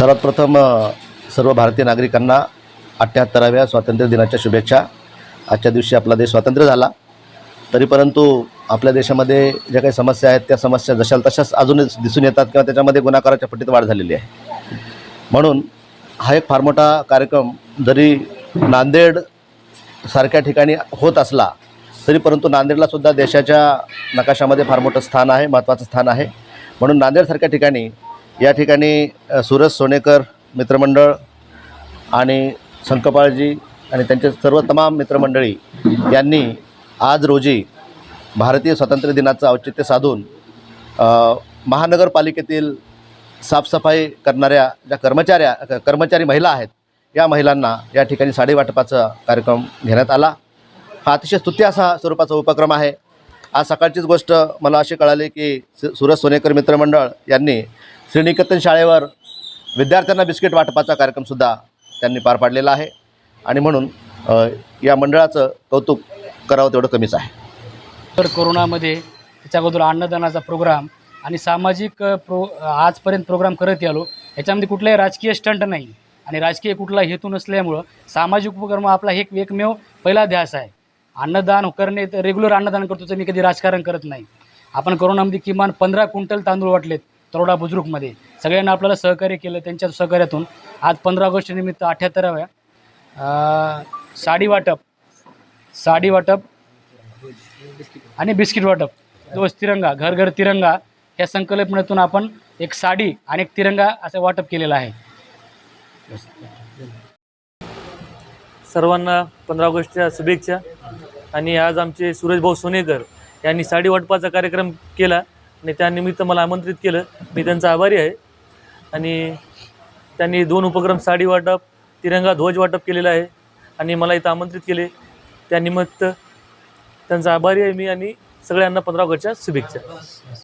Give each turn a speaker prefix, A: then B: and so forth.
A: सर्वात प्रथम सर्व भारतीय नागरिकांना अठ्ठ्याहत्तराव्या स्वातंत्र्य दिनाच्या शुभेच्छा. आजच्या दिवशी आपला देश स्वातंत्र्य झाला. तरी परंतु आपल्या देशामध्ये ज्या काही समस्या आहेत त्या समस्या जशाल तशाच अजूनच दिसून येतात किंवा त्याच्यामध्ये गुन्हाकाराच्या पट्टीत वाढ झालेली आहे. म्हणून हा एक फार मोठा कार्यक्रम जरी नांदेड सारख्या ठिकाणी होत असला तरी परंतु नांदेडला सुद्धा देशाच्या नकाशामध्ये फार मोठं स्थान आहे महत्त्वाचं स्थान आहे. म्हणून नांदेडसारख्या ठिकाणी या ठिकाणी सुरज सूरज सोनेकर मित्रमंडळ आणि संकपाळजी आणि त्यांचे सर्व तमाम मित्रमंडळी यांनी आज रोजी भारतीय स्वातंत्र्य दिनाचं औचित्य साधून महानगरपालिकेतील साफसफाई करणाऱ्या ज्या कर्मचाऱ्या कर्मचारी महिला आहेत या महिलांना या ठिकाणी साडी वाटपाचा कार्यक्रम घेण्यात आला. हा अतिशय स्तुत्य असा स्वरूपाचा उपक्रम आहे. आज सकाळचीच गोष्ट मला अशी कळाली की सु- सूरज सोनेकर मित्रमंडळ यांनी श्रीनिकेतन शाळेवर विद्यार्थ्यांना बिस्किट वाटपाचा कार्यक्रमसुद्धा त्यांनी पार पाडलेला आहे. आणि म्हणून या मंडळाचं कौतुक करावं तेवढं कमीच आहे.
B: तर कोरोनामध्ये त्याच्या अगोदर अन्नदानाचा प्रोग्राम आणि सामाजिक प्रो आजपर्यंत प्रोग्राम करत आलो याच्यामध्ये कुठलाही राजकीय स्टंट नाही. आणि राजकीय कुठला हेतू नसल्यामुळं सामाजिक उपक्रम आपला एक एकमेव पहिला ध्यास आहे. अन्नदान करणे तर रेग्युलर अन्नदान करतो तर मी कधी राजकारण करत नाही. आपण कोरोनामध्ये किमान पंधरा क्विंटल तांदूळ वाटलेत. तरोडा बुजुर्गमध्ये सगळ्यांना आपल्याला सहकार्य केलं त्यांच्या सहकार्यातून. आज पंधरा ऑगस्ट निमित्त अठ्ठ्याहत्तराव्या साडी वाटप. साडी वाटप आणि बिस्किट वाटप. दोष तिरंगा घर घर तिरंगा या संकल्पनेतून आपण एक साडी आणि एक तिरंगा असं वाटप केलेलं आहे.
C: सर्वांना पंधरा ऑगस्टच्या शुभेच्छा. आणि आज आमचे सूरजभाऊ सोनेकर यांनी साडी वाटपाचा कार्यक्रम केला. आणि त्यानिमित्त मला आमंत्रित केलं. मी त्यांचा आभारी आहे. आणि त्यांनी दोन उपक्रम साडी वाटप तिरंगा ध्वज वाटप केलेला आहे. आणि मला इथं आमंत्रित केले. त्यानिमित्त त्यांचा आभारी आहे मी आणि सगळ्यांना पंधरा ऑगस्टच्या शुभेच्छा.